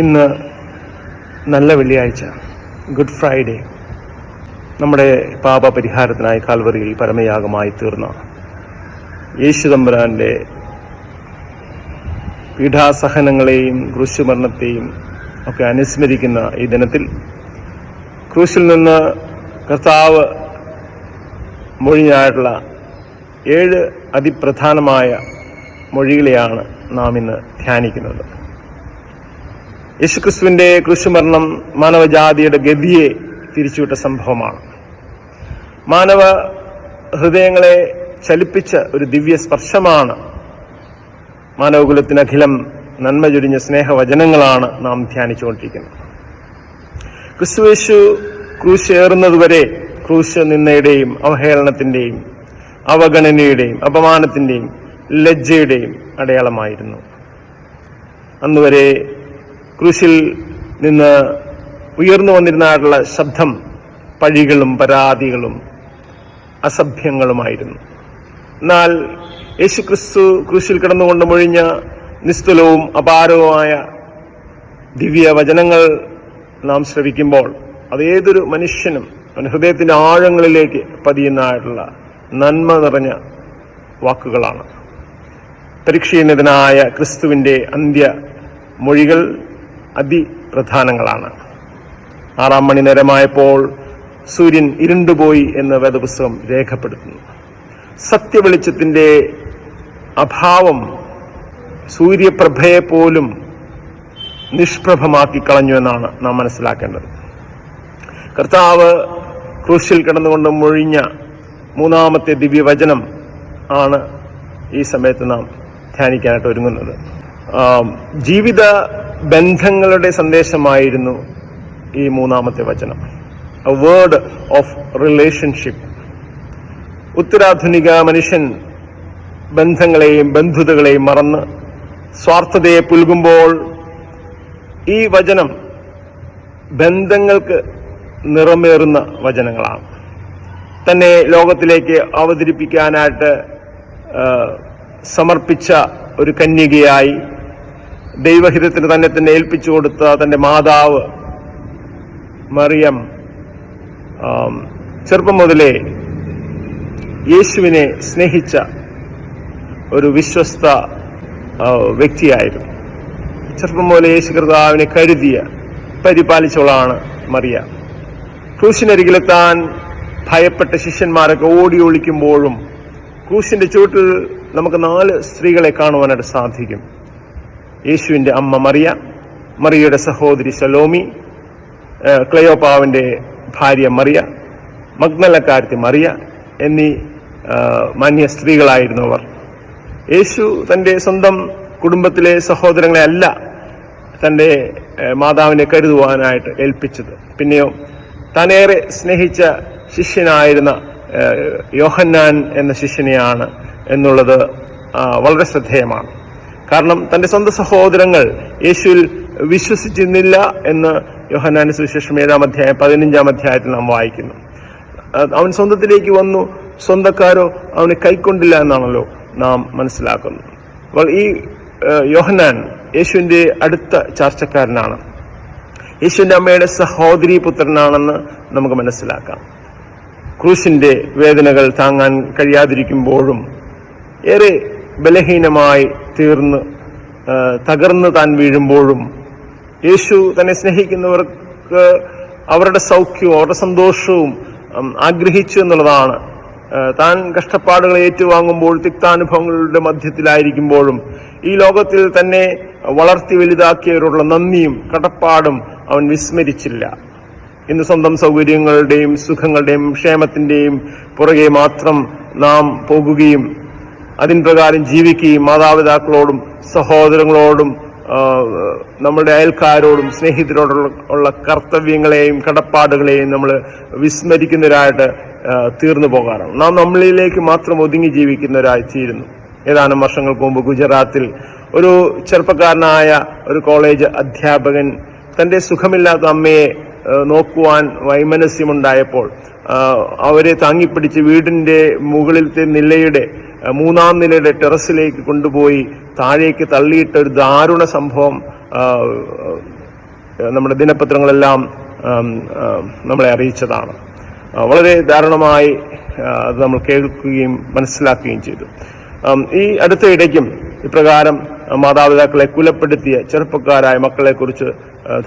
ഇന്ന് നല്ല വെള്ളിയാഴ്ച. ഗുഡ് ഫ്രൈഡേ നമ്മുടെ പാപപരിഹാരത്തിനായി കാൽവറിയിൽ പരമയാഗമായി തീർന്ന യേശു തമ്പുരാന്റെ പീഠാസഹനങ്ങളെയും ക്രൂശുമരണത്തെയും ഒക്കെ അനുസ്മരിക്കുന്ന ഈ ദിനത്തിൽ ക്രൂശിൽ നിന്ന് കർത്താവ് മൊഴിഞ്ഞായിട്ടുള്ള ഏഴ് അതിപ്രധാനമായ മൊഴികളെയാണ് നാം ഇന്ന് ധ്യാനിക്കുന്നത്. യേശുക്രിസ്തുവിന്റെ കൃഷിമരണം മാനവജാതിയുടെ ഗതിയെ തിരിച്ചുവിട്ട സംഭവമാണ്. മാനവ ഹൃദയങ്ങളെ ചലിപ്പിച്ച ഒരു ദിവ്യ സ്പർശമാണ്. മാനവകുലത്തിന് അഖിലം നന്മ ചൊരിഞ്ഞ സ്നേഹവചനങ്ങളാണ് നാം ധ്യാനിച്ചുകൊണ്ടിരിക്കുന്നത്. ക്രിസ്തുവേശു ക്രൂശ് ഏറുന്നതുവരെ ക്രൂശ് നിന്നയുടെയും അവഹേളനത്തിന്റെയും അവഗണനയുടെയും അപമാനത്തിന്റെയും ലജ്ജയുടെയും അടയാളമായിരുന്നു. അന്നുവരെ ക്രൂശിൽ നിന്ന് ഉയർന്നു വന്നിരുന്നതായിട്ടുള്ള ശബ്ദം പഴികളും പരാതികളും അസഭ്യങ്ങളുമായിരുന്നു. എന്നാൽ യേശുക്രിസ്തു ക്രൂശിൽ കിടന്നുകൊണ്ട് മൊഴിഞ്ഞ നിസ്തുലവും അപാരവുമായ ദിവ്യ വചനങ്ങൾ നാം ശ്രവിക്കുമ്പോൾ അതേതൊരു മനുഷ്യനും അവന്റെ ഹൃദയത്തിന്റെ ആഴങ്ങളിലേക്ക് പതിയുന്നതായിട്ടുള്ള നന്മ നിറഞ്ഞ വാക്കുകളാണ്. പരീക്ഷീണിതനായ ക്രിസ്തുവിന്റെ അന്ത്യ മൊഴികൾ അതിപ്രധാനങ്ങളാണ്. ആറാം മണി നേരമായപ്പോൾ സൂര്യൻ ഇരുണ്ടുപോയി എന്ന് വേദപുസ്തകം രേഖപ്പെടുത്തുന്നു. സത്യവെളിച്ചത്തിന്റെ അഭാവം സൂര്യപ്രഭയെ പോലും നിഷ്പ്രഭമാക്കി കളഞ്ഞു എന്നാണ് നാം മനസ്സിലാക്കേണ്ടത്. കർത്താവ് ക്രൂശിൽ കിടന്നുകൊണ്ട് മൊഴിഞ്ഞ മൂന്നാമത്തെ ദിവ്യവചനം ആണ് ഈ സമയത്ത് നാം ധ്യാനിക്കാനായിട്ട് ഒരുങ്ങുന്നത്. ജീവിത ബന്ധങ്ങളുടെ സന്ദേശമായിരുന്നു ഈ മൂന്നാമത്തെ വചനം. വേർഡ് ഓഫ് റിലേഷൻഷിപ്പ് ഉത്തരാധുനിക മനുഷ്യൻ ബന്ധങ്ങളെയും ബന്ധുതകളെയും മറന്ന് സ്വാർത്ഥതയെ പുൽകുമ്പോൾ ഈ വചനം ബന്ധങ്ങൾക്ക് നിറമേറുന്ന വചനങ്ങളാണ്. തന്നെ ലോകത്തിലേക്ക് അവതരിപ്പിക്കാനായിട്ട് സമർപ്പിച്ച ഒരു കന്യകയായി ദൈവഹിതത്തിന് തന്നെ തന്നെ ഏൽപ്പിച്ചു കൊടുത്ത തന്റെ മാതാവ് മറിയം ചെറുപ്പം മുതലേ യേശുവിനെ സ്നേഹിച്ച ഒരു വിശ്വസ്ത വ്യക്തിയായിരുന്നു. ചെറുപ്പം മുതലേ യേശു കർത്താവിനെ കരുതിയ പരിപാലിച്ചവളാണ് മറിയ. ക്രൂശിനരികിലെത്താൻ ഭയപ്പെട്ട ശിഷ്യന്മാരൊക്കെ ഓടി ഒളിക്കുമ്പോഴും ക്രൂശിന്റെ ചുവട്ടിൽ നമുക്ക് നാല് സ്ത്രീകളെ കാണുവാനായിട്ട് സാധിക്കും. യേശുവിന്റെ അമ്മ മറിയ മറിയയുടെ സഹോദരി ശലോമി ഏഹ് ഭാര്യ മറിയ മഗ്നലക്കാരത്തി മറിയ എന്നീ മാന്യ സ്ത്രീകളായിരുന്നു അവർ. യേശു തന്റെ സ്വന്തം കുടുംബത്തിലെ സഹോദരങ്ങളെ അല്ല തന്റെ മാതാവിനെ കരുതുവാനായിട്ട് ഏൽപ്പിച്ചത്. പിന്നെയോ താനേറെ സ്നേഹിച്ച ശിഷ്യനായിരുന്ന യോഹന്നാൻ എന്ന ശിഷ്യനെയാണ് എന്നുള്ളത് വളരെ ശ്രദ്ധേയമാണ്. കാരണം തന്റെ സ്വന്തം സഹോദരങ്ങൾ യേശുവിൽ വിശ്വസിച്ചിരുന്നില്ല എന്ന് യോഹന്നാന്റെ സുവിശേഷം ഏഴാം അധ്യായം പതിനഞ്ചാം അധ്യായത്തിൽ നാം വായിക്കുന്നു. അവൻ സ്വന്തത്തിലേക്ക് വന്നു. സ്വന്തക്കാരോ അവനെ കൈക്കൊണ്ടില്ല എന്നാണല്ലോ നാം മനസ്സിലാക്കുന്നത്. അപ്പോൾ ഈ യോഹനാൻ യേശുവിന്റെ അടുത്ത ചാർച്ചക്കാരനാണ്. യേശുവിന്റെ അമ്മയുടെ സഹോദരി പുത്രനാണെന്ന് നമുക്ക് മനസ്സിലാക്കാം. ക്രൂശിന്റെ വേദനകൾ താങ്ങാൻ കഴിയാതിരിക്കുമ്പോഴും ഏറെ ബലഹീനമായി തീർന്ന് തകർന്ന് താൻ വീഴുമ്പോഴും യേശു തന്നെ സ്നേഹിക്കുന്നവർക്ക് അവരുടെ സൗഖ്യവും അവരുടെ സന്തോഷവും ആഗ്രഹിച്ചു എന്നുള്ളതാണ്. താൻ കഷ്ടപ്പാടുകൾ ഏറ്റുവാങ്ങുമ്പോൾ തിക്താനുഭവങ്ങളുടെ മധ്യത്തിലായിരിക്കുമ്പോഴും ഈ ലോകത്തിൽ തന്നെ വളർത്തി വലുതാക്കിയവരോടുള്ള നന്ദിയും കടപ്പാടും അവൻ വിസ്മരിച്ചില്ല. ഇന്ന് സ്വന്തം സൗകര്യങ്ങളുടെയും സുഖങ്ങളുടെയും ക്ഷേമത്തിന്റെയും പുറകെ മാത്രം നാം പോകുകയും അതിൻ പ്രകാരം ജീവിക്കുകയും മാതാപിതാക്കളോടും സഹോദരങ്ങളോടും നമ്മുടെ അയൽക്കാരോടും സ്നേഹിതരോടുള്ള കർത്തവ്യങ്ങളെയും കടപ്പാടുകളെയും നമ്മൾ വിസ്മരിക്കുന്നവരായിട്ട് തീർന്നു പോകാറാണ്. നാം നമ്മളിലേക്ക് മാത്രം ഒതുങ്ങി ജീവിക്കുന്നവരായി തീരുന്നു. ഏതാനും വർഷങ്ങൾക്ക് മുമ്പ് ഗുജറാത്തിൽ ഒരു ചെറുപ്പക്കാരനായ ഒരു കോളേജ് അധ്യാപകൻ തന്റെ സുഖമില്ലാത്ത അമ്മയെ നോക്കുവാൻ വൈമനസ്യമുണ്ടായപ്പോൾ അവരെ താങ്ങിപ്പിടിച്ച് വീടിന്റെ മുകളിലത്തെ നിലയുടെ മൂന്നാം നിലയുടെ ടെറസിലേക്ക് കൊണ്ടുപോയി താഴേക്ക് തള്ളിയിട്ട ഒരു ദാരുണ സംഭവം നമ്മുടെ ദിനപത്രങ്ങളെല്ലാം നമ്മളെ അറിയിച്ചതാണ്. വളരെ ദാരുണമായി അത് നമ്മൾ കേൾക്കുകയും മനസ്സിലാക്കുകയും ചെയ്തു. ഈ അടുത്ത ഇടയ്ക്കും ഇപ്രകാരം മാതാപിതാക്കളെ കുലപ്പെടുത്തിയ ചെറുപ്പക്കാരായ മക്കളെക്കുറിച്ച്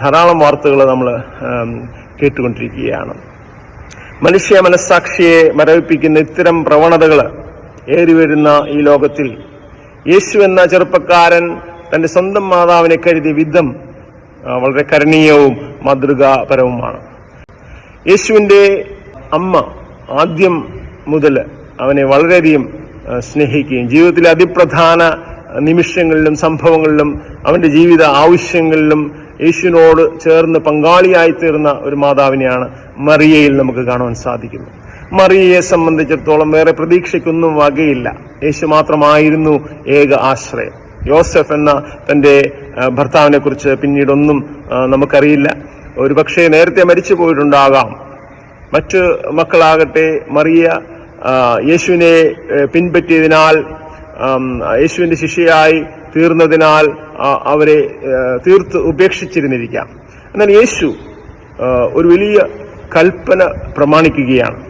ധാരാളം വാർത്തകൾ നമ്മൾ കേട്ടുകൊണ്ടിരിക്കുകയാണ്. മനുഷ്യ മനസ്സാക്ഷിയെ മരവിപ്പിക്കുന്ന ഇത്തരം പ്രവണതകൾ ഏറിവരുന്ന ഈ ലോകത്തിൽ യേശു എന്ന ചെറുപ്പക്കാരൻ തന്റെ സ്വന്തം മാതാവിനെ കരുതിയ വിധം വളരെ കരണീയവും മാതൃകാപരവുമാണ്. യേശുവിന്റെ അമ്മ ആദ്യം മുതൽ അവനെ വളരെയധികം സ്നേഹിക്കുകയും ജീവിതത്തിലെ അതിപ്രധാന നിമിഷങ്ങളിലും സംഭവങ്ങളിലും അവന്റെ ജീവിത ആവശ്യങ്ങളിലും യേശുവിനോട് ചേർന്ന് പങ്കാളിയായി തീർന്ന ഒരു മാതാവിനെയാണ് മറിയയിൽ നമുക്ക് കാണുവാൻ സാധിക്കുന്നത്. മറിയയെ സംബന്ധിച്ചിടത്തോളം വേറെ പ്രതീക്ഷയ്ക്കൊന്നും വകയില്ല. യേശു മാത്രമായിരുന്നു ഏക ആശ്രയം. യോസഫ് എന്ന തന്റെ ഭർത്താവിനെ കുറിച്ച് പിന്നീടൊന്നും നമുക്കറിയില്ല. ഒരു പക്ഷേ നേരത്തെ മരിച്ചു പോയിട്ടുണ്ടാകാം. മറ്റു മക്കളാകട്ടെ മറിയ യേശുവിനെ പിൻപറ്റിയതിനാൽ യേശുവിന്റെ ശിഷ്യയായി തീർന്നതിനാൽ അവരെ തീർത്ത് ഉപേക്ഷിച്ചിരുന്നിരിക്കാം. എന്നാൽ യേശു ഒരു വലിയ കൽപ്പന പ്രമാണിക്കുകയാണ്.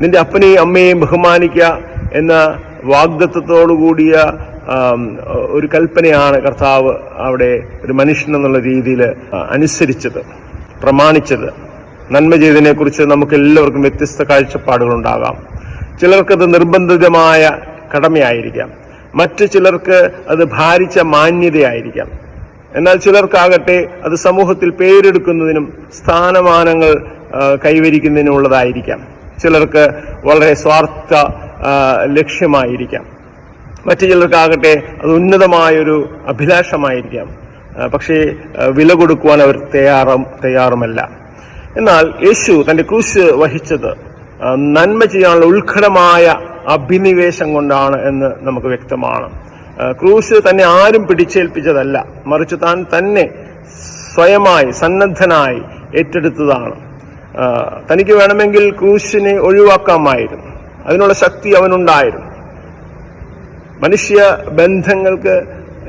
നിന്റെ അപ്പനെയും അമ്മയെയും ബഹുമാനിക്കുക എന്ന വാഗ്ദത്വത്തോടുകൂടിയ ഒരു കൽപ്പനയാണ് കർത്താവ് അവിടെ ഒരു മനുഷ്യൻ എന്നുള്ള രീതിയിൽ അനുസരിച്ചത് പ്രമാണിച്ചത്. നന്മ ചെയ്തതിനെ കുറിച്ച് നമുക്ക് എല്ലാവർക്കും വ്യത്യസ്ത കാഴ്ചപ്പാടുകളുണ്ടാകാം. ചിലർക്കത് നിർബന്ധിതമായ കടമയായിരിക്കാം. മറ്റു ചിലർക്ക് അത് ഭാരിച്ച മാന്യതയായിരിക്കാം. എന്നാൽ ചിലർക്കാകട്ടെ അത് സമൂഹത്തിൽ പേരെടുക്കുന്നതിനും സ്ഥാനമാനങ്ങൾ കൈവരിക്കുന്നതിനുമുള്ളതായിരിക്കാം. ചിലർക്ക് വളരെ സ്വാർത്ഥ ലക്ഷ്യമായിരിക്കാം. മറ്റു ചിലർക്കാകട്ടെ അത് ഉന്നതമായൊരു അഭിലാഷമായിരിക്കാം. പക്ഷേ വില കൊടുക്കുവാൻ അവർ തയ്യാറും തയ്യാറുമല്ല. എന്നാൽ യേശു തന്റെ ക്രൂശ് വഹിച്ചത് നന്മ ചെയ്യാനുള്ള ഉത്കടമായ അഭിനിവേശം കൊണ്ടാണ് എന്ന് നമുക്ക് വ്യക്തമാണ്. ക്രൂശ് തന്നെ ആരും പിടിച്ചേൽപ്പിച്ചതല്ല. മറിച്ച് താൻ തന്നെ സ്വയമായി സന്നദ്ധനായി ഏറ്റെടുത്തതാണ്. തനിക്ക് വേണമെങ്കിൽ ക്രൂശിനെ ഒഴിവാക്കാമായിരുന്നു. അതിനുള്ള ശക്തി അവനുണ്ടായിരുന്നു. മനുഷ്യ ബന്ധങ്ങൾക്ക്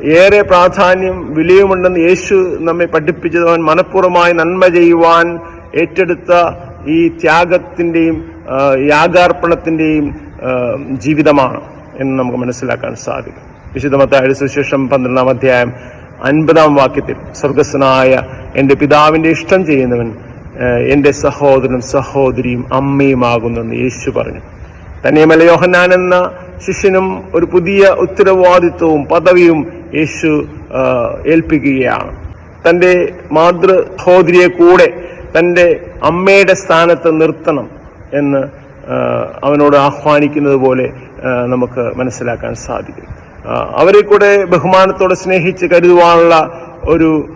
ഏറെ പ്രാധാന്യം വിലയുമുണ്ടെന്ന് യേശു നമ്മെ പഠിപ്പിച്ചത്. അവൻ മനഃപൂർവമായി നന്മ ചെയ്യുവാൻ ഏറ്റെടുത്ത ഈ ത്യാഗത്തിന്റെയും യാഗാർപ്പണത്തിന്റെയും ജീവിതമാണ് എന്ന് നമുക്ക് മനസ്സിലാക്കാൻ സാധിക്കും. വിശുദ്ധമത്തായ സുശേഷം പന്ത്രണ്ടാം അധ്യായം അൻപതാം വാക്യത്തിൽ സ്വർഗസ്വനായ എന്റെ പിതാവിന്റെ ഇഷ്ടം ചെയ്യുന്നവൻ ആ, എന്റെ സഹോദരനും സഹോദരിയും അമ്മയുമാകുന്നെന്ന് യേശു പറഞ്ഞു. തന്നെ യോഹന്നാൻ എന്ന ശിഷ്യനും ഒരു പുതിയ ഉത്തരവാദിത്വവും പദവിയും യേശു ഏൽപ്പിക്കുകയാണ്. തന്റെ മാതൃ സഹോദരിയെ കൂടെ തന്റെ അമ്മയുടെ സ്ഥാനത്ത് നിർത്തണം എന്ന് അവനോട് ആഹ്വാനിക്കുന്നത് പോലെ നമുക്ക് മനസ്സിലാക്കാൻ സാധിക്കും. അവരെ കൂടെ ബഹുമാനത്തോടെ സ്നേഹിച്ച് കരുതുവാനുള്ള ഒരു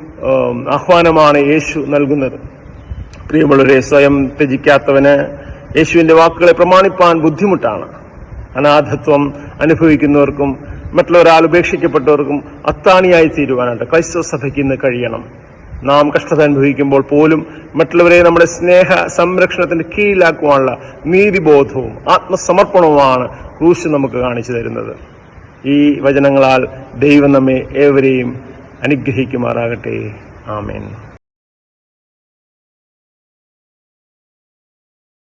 ആഹ്വാനമാണ് യേശു നൽകുന്നത്. പ്രിയമുള്ളവരെ സ്വയം ത്യജിക്കാത്തവന് യേശുവിന്റെ വാക്കുകളെ പ്രമാണിപ്പാൻ ബുദ്ധിമുട്ടാണ്. അനാഥത്വം അനുഭവിക്കുന്നവർക്കും മറ്റുള്ളവരാൽ ഉപേക്ഷിക്കപ്പെട്ടവർക്കും അത്താണിയായി തീരുവാനായിട്ട് ക്രൈസ്തവ സഭയ്ക്ക് ഇന്ന് കഴിയണം. നാം കഷ്ടത അനുഭവിക്കുമ്പോൾ പോലും മറ്റുള്ളവരെ നമ്മുടെ സ്നേഹ സംരക്ഷണത്തിന്റെ കീഴിലാക്കുവാനുള്ള നീതിബോധവും ആത്മസമർപ്പണവുമാണ് ക്രൂശ് നമുക്ക് കാണിച്ചു തരുന്നത്. ഈ വചനങ്ങളാൽ ദൈവം നമ്മെ ഏവരെയും അനുഗ്രഹിക്കുമാറാകട്ടെ. ആമേൻ.